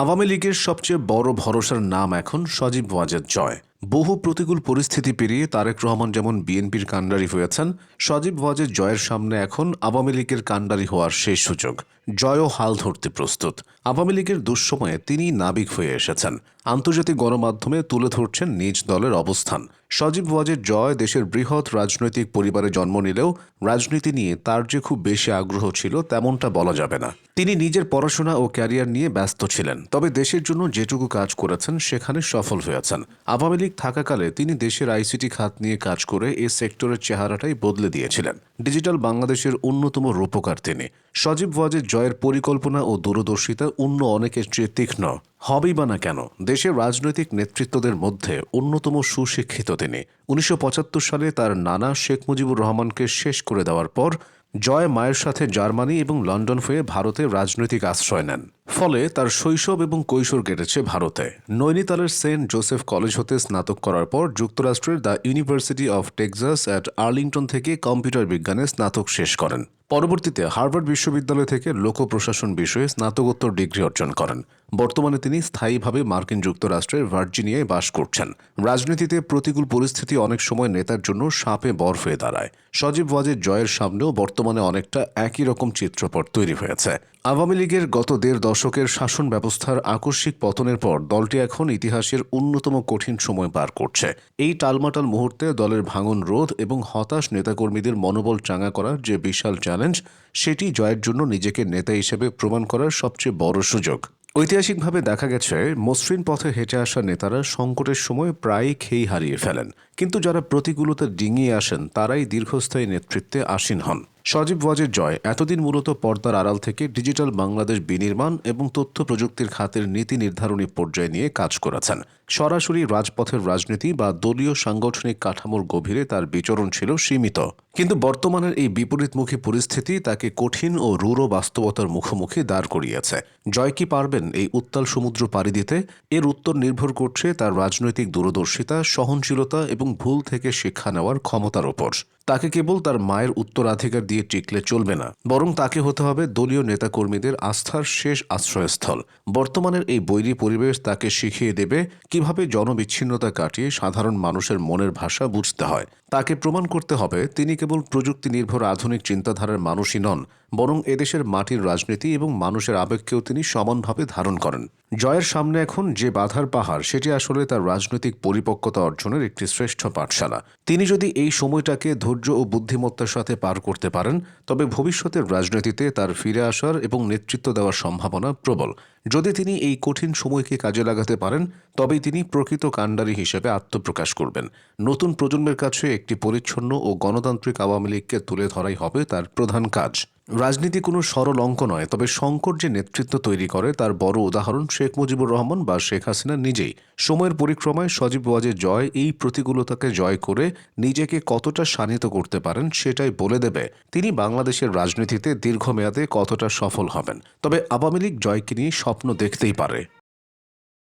আওয়ামী লীগের সবচেয়ে বড় ভরসার নাম এখন সজীব ওয়াজেদ জয়। বহু প্রতিকূল পরিস্থিতি পেরিয়ে তারেক রহমান যেমন বিএনপির কাণ্ডারি হয়েছেন, সজীব ওয়াজেদ জয়ের সামনে এখন আওয়ামী লীগের কাণ্ডারি হওয়ার শেষ সুযোগ। জয়ও হাল ধরতে প্রস্তুত। আওয়ামী লীগের দুঃসময়ে তিনি নাবিক হয়ে এসেছেন। আন্তর্জাতিক গণমাধ্যমে তুলে ধরছেন নিজ দলের অবস্থান। সজীব ওয়াজের জয় দেশের বৃহৎ রাজনৈতিক পরিবারে জন্ম নিলেও রাজনীতি নিয়ে তার যে খুব বেশি আগ্রহ ছিল তেমনটা বলা যাবে না। তিনি নিজের পড়াশোনা ও ক্যারিয়ার নিয়ে ব্যস্ত ছিলেন, তবে দেশের জন্য যেটুকু কাজ করেছেন সেখানে সফল হয়েছেন। আওয়ামী লীগ থাকাকালে তিনি দেশের আইসিটি খাত নিয়ে কাজ করে এ সেক্টরের চেহারাটাই বদলে দিয়েছিলেন। ডিজিটাল বাংলাদেশের অন্যতম রূপকার তিনি। সজীব ওয়াজের জয়ের পরিকল্পনা ও দূরদর্শিতা অন্য অনেকের চেয়ে তীক্ষ্ণ, হবেই বা না কেন, দেশের রাজনৈতিক নেতৃত্বদের মধ্যে অন্যতম সুশিক্ষিত তিনি। উনিশশো পঁচাত্তর সালে তার নানা শেখ মুজিবুর রহমানকে শেষ করে দেওয়ার পর, জয় মায়ের সাথে জার্মানি এবং লন্ডন হয়ে ভারতে রাজনৈতিক আশ্রয় নেন। ফলে তার শৈশব এবং কৈশোর কেটেছে ভারতে। নৈনিতালের সেন্ট জোসেফ কলেজ হতে স্নাতক করার পর যুক্তরাষ্ট্রের the University of Texas at Arlington থেকে কম্পিউটার বিজ্ঞানে স্নাতক শেষ করেন। পরবর্তীতে হার্ভার্ড বিশ্ববিদ্যালয় থেকে লোক প্রশাসন বিষয়ে স্নাতকোত্তর ডিগ্রি অর্জন করেন। বর্তমানে তিনি স্থায়ীভাবে মার্কিন যুক্তরাষ্ট্রের ভার্জিনিয়ায় বাস করছেন। রাজনীতিতে প্রতিকূল পরিস্থিতি অনেক সময় নেতার জন্য সাপে বরফ হয়ে দাঁড়ায়। সজীব ওয়াজের জয়ের সামনেও বর্তমানে অনেকটা একই রকম চিত্রপট তৈরি হয়েছে। আওয়ামী লীগের গত দেড় দশকের শাসন ব্যবস্থার আকস্মিক পতনের পর দলটি এখন ইতিহাসের অন্যতম কঠিন সময় পার করছে। এই টালমাটাল মুহূর্তে দলের ভাঙন রোধ এবং হতাশ নেতাকর্মীদের মনোবল চাঙা করার যে বিশাল চ্যালেঞ্জ, সেটি জয়ের জন্য নিজেকে নেতা হিসেবে প্রমাণ করার সবচেয়ে বড় সুযোগ। ঐতিহাসিকভাবে দেখা গেছে, মসৃণ পথে হেঁটে আসা নেতারা সংকটের সময় প্রায়ই খেই হারিয়ে ফেলেন। কিন্তু যারা প্রতিকূলতা ডিঙিয়ে আসেন, তারাই দীর্ঘস্থায়ী নেতৃত্বে আসীন হন। সজীব ওয়াজের জয়, এতদিন মূলত পর্দার আড়াল থেকে ডিজিটাল বাংলাদেশ বিনির্মাণ এবং তথ্য প্রযুক্তির খাতের নীতি নির্ধারণী পর্যায়ে নিয়ে কাজ করেছেন। সরাসরি রাজপথের রাজনীতি বা দলীয় সাংগঠনিক কাঠামোর গভীরে তার বিচরণ ছিল সীমিত। কিন্তু বর্তমানের এই বিপরীতমুখী পরিস্থিতি তাকে কঠিন ও রূঢ় বাস্তবতার মুখোমুখি দাঁড় করিয়েছে। জয় কি পারবেন এই উত্তাল সমুদ্র পাড়ি দিতে? এর উত্তর নির্ভর করছে তার রাজনৈতিক দূরদর্শিতা, সহনশীলতা এবং ভুল থেকে শিক্ষা নেওয়ার ক্ষমতার ওপর। তাকে কেবল তার মায়ের উত্তরাধিকার দিয়ে টিকলে চলবে না, বরং তাকে হতে হবে দলীয় নেতাকর্মীদের আস্থার শেষ আশ্রয়স্থল। বর্তমানের এই বৈরী পরিবেশ তাকে শিখিয়ে দেবে কীভাবে জনবিচ্ছিন্নতা কাটিয়ে সাধারণ মানুষের মনের ভাষা বুঝতে হয়। তাকে প্রমাণ করতে হবে তিনি কেবল প্রযুক্তি নির্ভর আধুনিক চিন্তাধারার মানুষই নন, বরং এদেশের মাটির রাজনীতি এবং মানুষের আবেগকেও তিনি সমানভাবে ধারণ করেন। জয়ের সামনে এখন যে বাধার পাহাড়, সেটি আসলে তার রাজনৈতিক পরিপক্কতা অর্জনের একটি শ্রেষ্ঠ পাঠশালা। তিনি যদি এই সময়টাকে ধৈর্য ও বুদ্ধিমত্তার সাথে পার করতে পারেন, তবে ভবিষ্যতের রাজনীতিতে তার ফিরে আসার এবং নেতৃত্ব দেওয়ার সম্ভাবনা প্রবল। যদি তিনি এই কঠিন সময়কে কাজে লাগাতে পারেন, তবেই তিনি প্রকৃত কাণ্ডারি হিসেবে আত্মপ্রকাশ করবেন। নতুন প্রজন্মের কাছে একটি পরিচ্ছন্ন ও গণতান্ত্রিক আওয়ামী লীগকে তুলে ধরাই হবে তার প্রধান কাজ। রাজনীতি কোনো সরল অঙ্ক নয়, তবে সংকট যে নেতৃত্ব তৈরি করে, তার বড় উদাহরণ শেখ মুজিবুর রহমান বা শেখ হাসিনা নিজেই। সময়ের পরিক্রমায় সজীব ওয়াজের জয়, এই প্রতিকূলতাকে জয় করে নিজেকে কতটা শানিত করতে পারেন সেটাই বলে দেবে। তিনি বাংলাদেশের রাজনীতিতে দীর্ঘমেয়াদে কতটা সফল হবেন। তবে আওয়ামী লীগ জয়কে নিয়ে স্বপ্ন দেখতেই পারে।